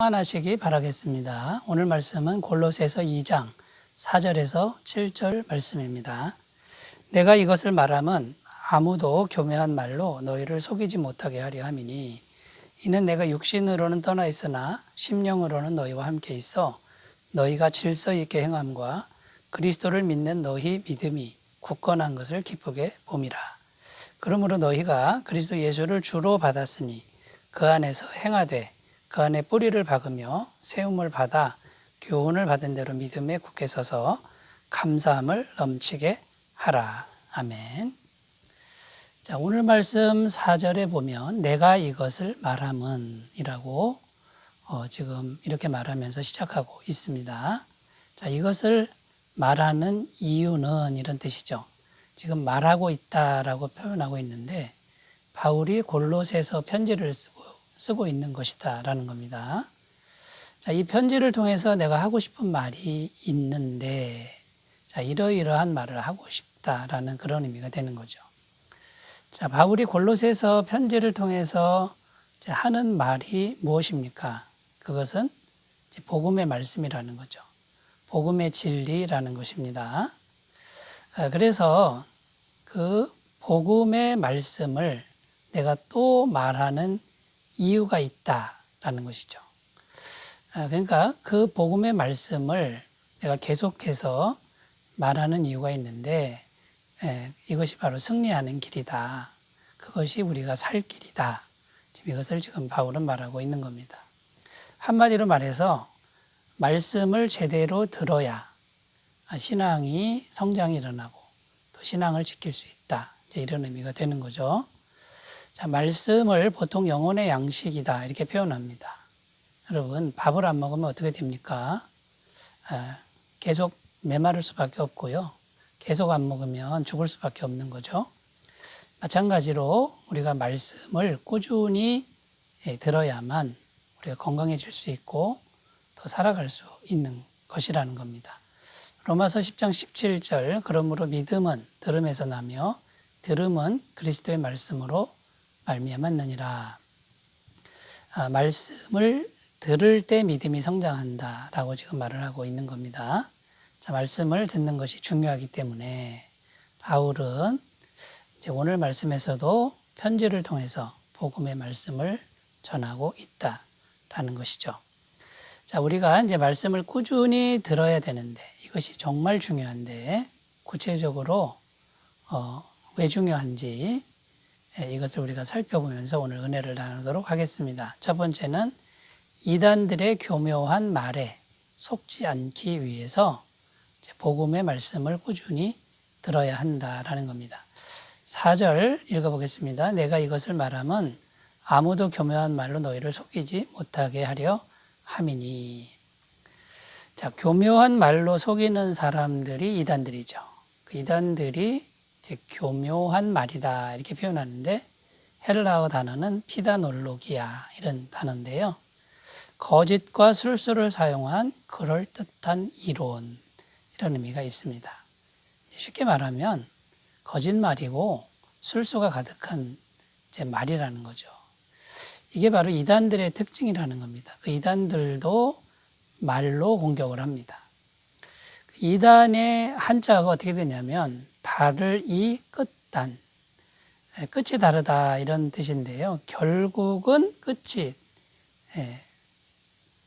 하나시기 바라겠습니다. 오늘 말씀은 골로새서 2장 4절에서 7절 말씀입니다. 내가 이것을 말함은 아무도 교묘한 말로 너희를 속이지 못하게 하려 함이니 이는 내가 육신으로는 떠나 있으나 심령으로는 너희와 함께 있어 너희가 질서 있게 행함과 그리스도를 믿는 너희 믿음이 굳건한 것을 기쁘게 봄이라. 그러므로 너희가 그리스도 예수를 주로 받았으니 그 안에서 행하되 그 안에 뿌리를 박으며 세움을 받아 교훈을 받은 대로 믿음에 굳게 서서 감사함을 넘치게 하라. 아멘. 자, 오늘 말씀 4절에 보면 내가 이것을 말함은 이라고 어, 지금 이렇게 말하면서 시작하고 있습니다. 자, 이것을 말하는 이유는 이런 뜻이죠. 지금 말하고 있다라고 표현하고 있는데 바울이 골로새서 편지를 쓰고 쓰고 있는 것이다라는 겁니다. 자, 이 편지를 통해서 내가 하고 싶은 말이 있는데, 자, 이러이러한 말을 하고 싶다라는 그런 의미가 되는 거죠. 자, 바울이 골로새서 편지를 통해서 하는 말이 무엇입니까? 그것은 복음의 말씀이라는 거죠. 복음의 진리라는 것입니다. 아, 그래서 그 복음의 말씀을 내가 또 말하는 이유가 있다라는 것이죠. 아, 그러니까 그 복음의 말씀을 내가 계속해서 말하는 이유가 있는데 예, 이것이 바로 승리하는 길이다. 그것이 우리가 살 길이다. 지금 이것을 지금 바울은 말하고 있는 겁니다. 한마디로 말해서 말씀을 제대로 들어야 신앙이 성장이 일어나고 또 신앙을 지킬 수 있다. 이런 의미가 되는 거죠. 자, 말씀을 보통 영혼의 양식이다 이렇게 표현합니다. 여러분 밥을 안 먹으면 어떻게 됩니까? 아, 계속 메마를 수밖에 없고요. 계속 안 먹으면 죽을 수밖에 없는 거죠. 마찬가지로 우리가 말씀을 꾸준히 예, 들어야만 우리가 건강해질 수 있고 더 살아갈 수 있는 것이라는 겁니다. 로마서 10장 17절 그러므로 믿음은 들음에서 나며 들음은 그리스도의 말씀으로 말미암았느니라. 아, 말씀을 들을 때 믿음이 성장한다라고 지금 말을 하고 있는 겁니다. 자, 말씀을 듣는 것이 중요하기 때문에 바울은 이제 오늘 말씀에서도 편지를 통해서 복음의 말씀을 전하고 있다라는 것이죠. 자, 우리가 이제 말씀을 꾸준히 들어야 되는데 이것이 정말 중요한데 구체적으로 어, 왜 중요한지 예, 이것을 우리가 살펴보면서 오늘 은혜를 나누도록 하겠습니다. 첫 번째는 이단들의 교묘한 말에 속지 않기 위해서 복음의 말씀을 꾸준히 들어야 한다라는 겁니다. 4절 읽어보겠습니다. 내가 이것을 말하면 아무도 교묘한 말로 너희를 속이지 못하게 하려 함이니. 자, 교묘한 말로 속이는 사람들이 이단들이죠. 그 이단들이 교묘한 말이다 이렇게 표현하는데 헬라어 단어는 피다놀로기아 이런 단어인데요. 거짓과 술수를 사용한 그럴듯한 이론 이런 의미가 있습니다. 쉽게 말하면 거짓말이고 술수가 가득한 제 말이라는 거죠. 이게 바로 이단들의 특징이라는 겁니다. 그 이단들도 말로 공격을 합니다. 이단의 한자가 어떻게 되냐면 달을 이 끝단 예, 끝이 다르다 이런 뜻인데요. 결국은 끝이 예,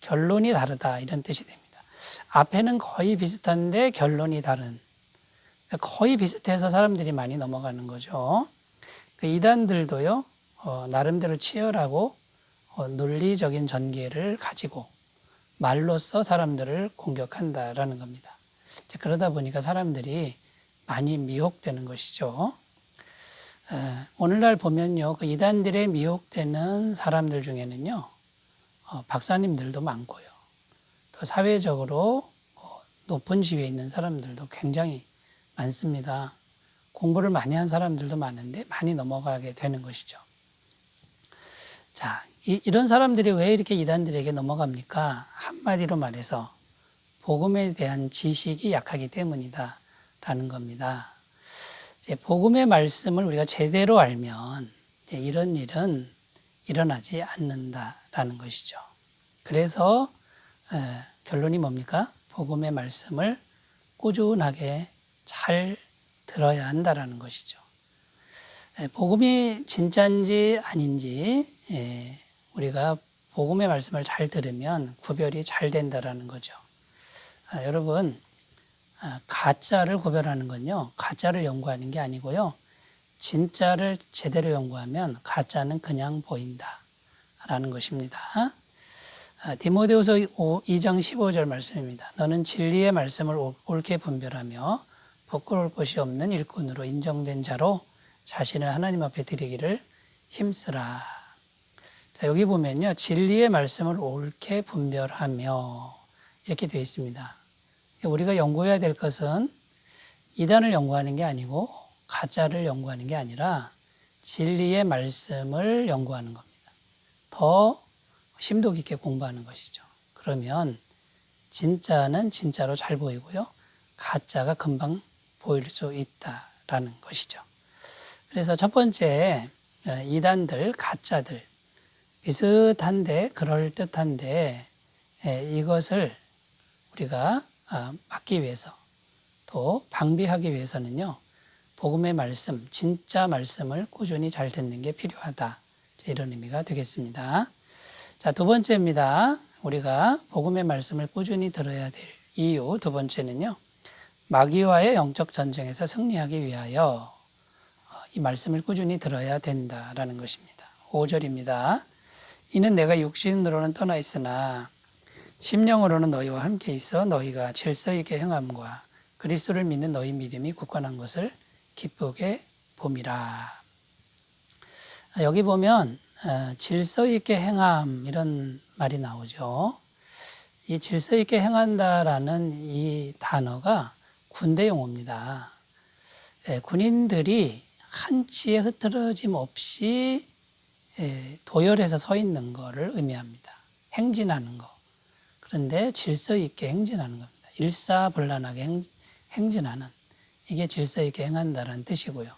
결론이 다르다 이런 뜻이 됩니다. 앞에는 거의 비슷한데 결론이 다른 그러니까 거의 비슷해서 사람들이 많이 넘어가는 거죠. 그 이단들도요 어, 나름대로 치열하고 어, 논리적인 전개를 가지고 말로써 사람들을 공격한다라는 겁니다. 그러다 보니까 사람들이 많이 미혹되는 것이죠. 오늘날 보면요, 그 이단들의 미혹되는 사람들 중에는요, 어, 박사님들도 많고요. 또 사회적으로 뭐 높은 지위에 있는 사람들도 굉장히 많습니다. 공부를 많이 한 사람들도 많은데 많이 넘어가게 되는 것이죠. 자, 이, 런 사람들이 왜 이렇게 이단들에게 넘어갑니까? 한마디로 말해서 복음에 대한 지식이 약하기 때문이다. 라는 겁니다. 복음의 말씀을 우리가 제대로 알면 이런 일은 일어나지 않는다라는 것이죠. 그래서 에, 결론이 뭡니까? 복음의 말씀을 꾸준하게 잘 들어야 한다라는 것이죠. 에, 복음이 진짜인지 아닌지 에, 우리가 복음의 말씀을 잘 들으면 구별이 잘 된다라는 거죠. 아, 여러분 아, 가짜를 구별하는 건요 가짜를 연구하는 게 아니고요 진짜를 제대로 연구하면 가짜는 그냥 보인다라는 것입니다. 아, 디모데후서 2장 15절 말씀입니다. 너는 진리의 말씀을 옳- 옳게 분별하며 부끄러울 것이 없는 일꾼으로 인정된 자로 자신을 하나님 앞에 드리기를 힘쓰라. 자, 여기 보면요. 진리의 말씀을 옳게 분별하며 이렇게 되어 있습니다. 우리가 연구해야 될 것은 이단을 연구하는 게 아니고 가짜를 연구하는 게 아니라 진리의 말씀을 연구하는 겁니다. 더 심도 깊게 공부하는 것이죠. 그러면 진짜는 진짜로 잘 보이고요. 가짜가 금방 보일 수 있다라는 것이죠. 그래서 첫 번째 어, 이단들, 가짜들 비슷한데 그럴듯한데 예, 이것을 우리가 아, 막기 위해서 또 방비하기 위해서는요. 복음의 말씀, 진짜 말씀을 꾸준히 잘 듣는 게 필요하다. 이런 의미가 되겠습니다. 자, 두 번째입니다. 우리가 복음의 말씀을 꾸준히 들어야 될 이유 두 번째는요. 마귀와의 영적 전쟁에서 승리하기 위하여 어, 이 말씀을 꾸준히 들어야 된다라는 것입니다. 5절입니다. 이는 내가 육신으로는 떠나 있으나 심령으로는 너희와 함께 있어 너희가 질서 있게 행함과 그리스도를 믿는 너희 믿음이 굳건한 것을 기쁘게 봄이라. 아, 여기 보면 어, 질서 있게 행함 이런 말이 나오죠. 이 질서 있게 행한다라는 이 단어가 군대 용어입니다. 예, 군인들이 한치의 흐트러짐 없이 예, 도열해서 서 있는 것을 의미합니다. 행진하는 거. 그런데 질서 있게 행진하는 겁니다. 일사불란하게 행, 행진하는 이게 질서 있게 행한다는 뜻이고요.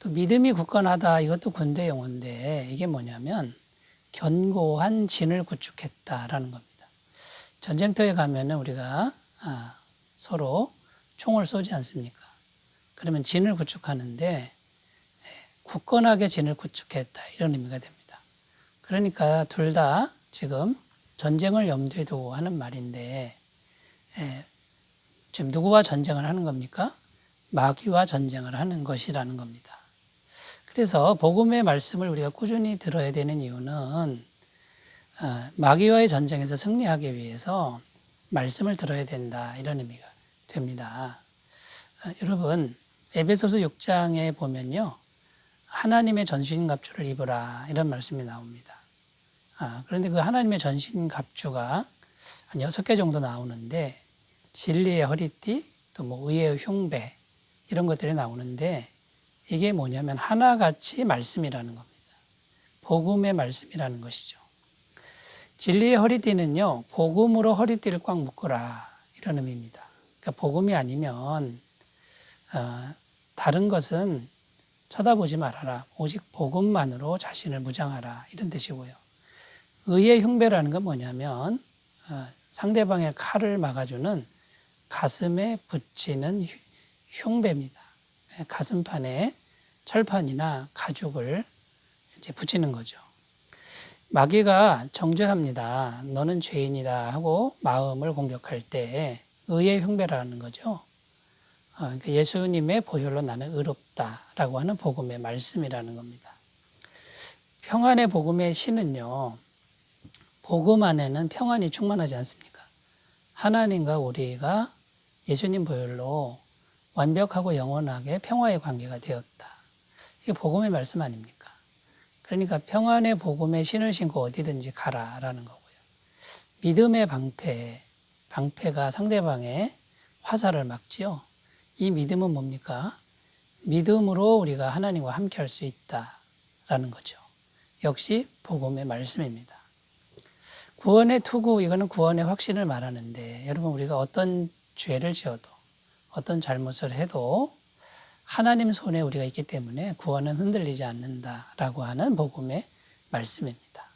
또 믿음이 굳건하다 이것도 군대 용어인데 이게 뭐냐면 견고한 진을 구축했다라는 겁니다. 전쟁터에 가면은 우리가 아, 서로 총을 쏘지 않습니까? 그러면 진을 구축하는데 예, 굳건하게 진을 구축했다 이런 의미가 됩니다. 그러니까 둘 다 지금 전쟁을 염두에 두고 하는 말인데 예, 지금 누구와 전쟁을 하는 겁니까? 마귀와 전쟁을 하는 것이라는 겁니다. 그래서 복음의 말씀을 우리가 꾸준히 들어야 되는 이유는 어, 마귀와의 전쟁에서 승리하기 위해서 말씀을 들어야 된다 이런 의미가 됩니다. 어, 여러분 에베소서 6장에 보면요 하나님의 전신갑주를 입으라 이런 말씀이 나옵니다. 아, 그런데 그 하나님의 전신 갑주가 한 여섯 개 정도 나오는데 진리의 허리띠 또 뭐 의의 흉배 이런 것들이 나오는데 이게 뭐냐면 하나같이 말씀이라는 겁니다. 복음의 말씀이라는 것이죠. 진리의 허리띠는요, 복음으로 허리띠를 꽉 묶어라. 이런 의미입니다. 그러니까 복음이 아니면, 어, 다른 것은 쳐다보지 말아라. 오직 복음만으로 자신을 무장하라. 이런 뜻이고요. 의의 흉배라는 건 뭐냐면, 어, 상대방의 칼을 막아주는 가슴에 붙이는 흉- 흉배입니다. 가슴판에 철판이나 가죽을 이제 붙이는 거죠. 마귀가 정죄합니다. 너는 죄인이다 하고 마음을 공격할 때 의의 흉배라는 거죠. 어, 그러니까 예수님의 보혈로 나는 의롭다라고 하는 복음의 말씀이라는 겁니다. 평안의 복음의 신은요, 복음 안에는 평안이 충만하지 않습니까? 하나님과 우리가 예수님 보혈로 완벽하고 영원하게 평화의 관계가 되었다. 이게 복음의 말씀 아닙니까? 그러니까 평안의 복음에 신을 신고 어디든지 가라라는 거고요. 믿음의 방패, 방패가 상대방의 화살을 막지요. 이 믿음은 뭡니까? 믿음으로 우리가 하나님과 함께 할 수 있다라는 거죠. 역시 복음의 말씀입니다. 구원의 투구, 이거는 구원의 확신을 말하는데, 여러분, 우리가 어떤 죄를 지어도, 어떤 잘못을 해도, 하나님 손에 우리가 있기 때문에 구원은 흔들리지 않는다라고 하는 복음의 말씀입니다.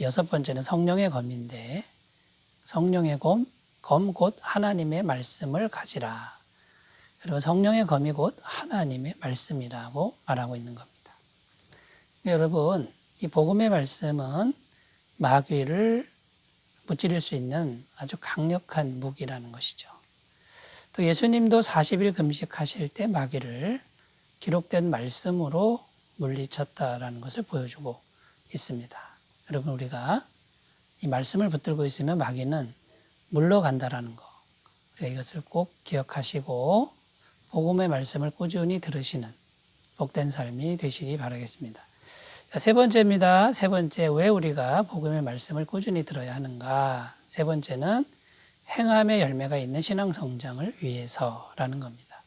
여섯 번째는 성령의 검인데 성령의 검, 검 곧 하나님의 말씀을 가지라. 여러분 성령의 검이 곧 하나님의 말씀이라고 말하고 있는 겁니다. 여러분 이 복음의 말씀은 마귀를 무찌를 수 있는 아주 강력한 무기라는 것이죠. 또 예수님도 40일 금식하실 때 마귀를 기록된 말씀으로 물리쳤다라는 것을 보여주고 있습니다. 여러분 우리가 이 말씀을 붙들고 있으면 마귀는 물러간다라는 거. 이것을 꼭 기억하시고 복음의 말씀을 꾸준히 들으시는 복된 삶이 되시기 바라겠습니다. 자, 세 번째입니다. 세 번째 왜 우리가 복음의 말씀을 꾸준히 들어야 하는가? 세 번째는 행함의 열매가 있는 신앙 성장을 위해서라는 겁니다.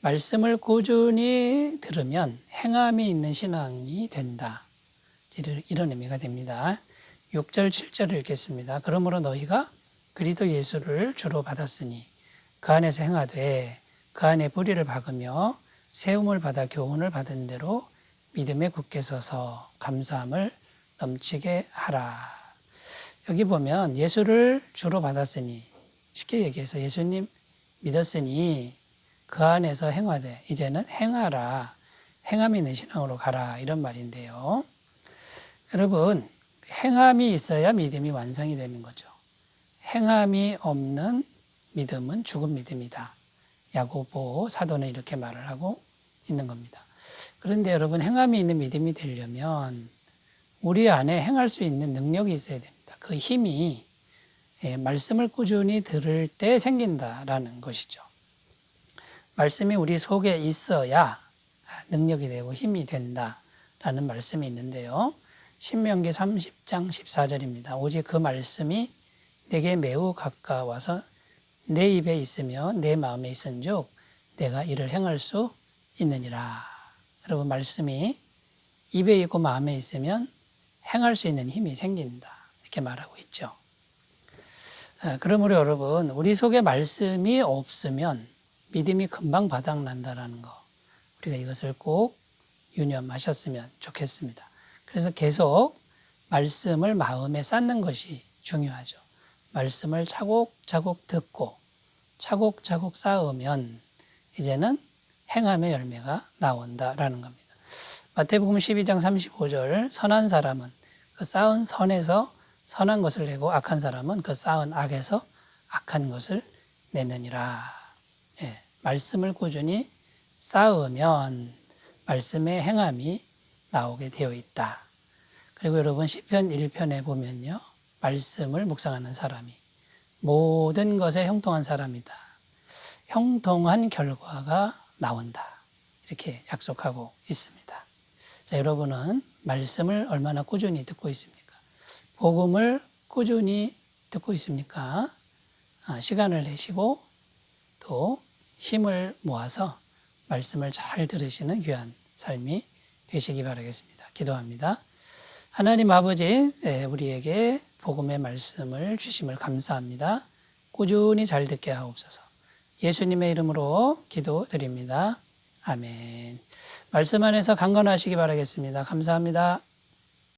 말씀을 꾸준히 들으면 행함이 있는 신앙이 된다. 이런 의미가 됩니다. 6절, 7절을 읽겠습니다. 그러므로 너희가 그리스도 예수를 주로 받았으니 그 안에서 행하되 그 안에 뿌리를 박으며 세움을 받아 교훈을 받은 대로 믿음에 굳게 서서 감사함을 넘치게 하라. 여기 보면 예수를 주로 받았으니 쉽게 얘기해서 예수님 믿었으니 그 안에서 행하되 이제는 행하라. 행함이 있는 신앙으로 가라. 이런 말인데요. 여러분, 행함이 있어야 믿음이 완성이 되는 거죠. 행함이 없는 믿음은 죽은 믿음이다. 야고보 사도는 이렇게 말을 하고 있는 겁니다. 그런데 여러분 행함이 있는 믿음이 되려면 우리 안에 행할 수 있는 능력이 있어야 됩니다. 그 힘이 예, 말씀을 꾸준히 들을 때 생긴다라는 것이죠. 말씀이 우리 속에 있어야 능력이 되고 힘이 된다라는 말씀이 있는데요. 신명기 30장 14절입니다. 오직 그 말씀이 내게 매우 가까워서 내 입에 있으며 내 마음에 있은즉 내가 이를 행할 수 있느니라. 여러분 말씀이 입에 있고 마음에 있으면 행할 수 있는 힘이 생긴다. 이렇게 말하고 있죠. 아, 그러므로 여러분 우리 속에 말씀이 없으면 믿음이 금방 바닥난다라는 거 우리가 이것을 꼭 유념하셨으면 좋겠습니다. 그래서 계속 말씀을 마음에 쌓는 것이 중요하죠. 말씀을 차곡차곡 듣고 차곡차곡 쌓으면 이제는 행함의 열매가 나온다라는 겁니다. 마태복음 12장 35절 선한 사람은 그 쌓은 선에서 선한 것을 내고 악한 사람은 그 쌓은 악에서 악한 것을 내느니라. 예, 말씀을 꾸준히 쌓으면 말씀의 행함이 나오게 되어 있다. 그리고 여러분 시편 1편에 보면요. 말씀을 묵상하는 사람이 모든 것에 형통한 사람이다. 형통한 결과가 나온다. 이렇게 약속하고 있습니다. 자, 여러분은 말씀을 얼마나 꾸준히 듣고 있습니까? 복음을 꾸준히 듣고 있습니까? 아, 시간을 내시고 또 힘을 모아서 말씀을 잘 들으시는 귀한 삶이 되시기 바라겠습니다. 기도합니다. 하나님 아버지, 예, 우리에게 복음의 말씀을 주심을 감사합니다. 꾸준히 잘 듣게 하옵소서. 예수님의 이름으로 기도드립니다. 아멘. 말씀 안에서 강건하시기 바라겠습니다. 감사합니다.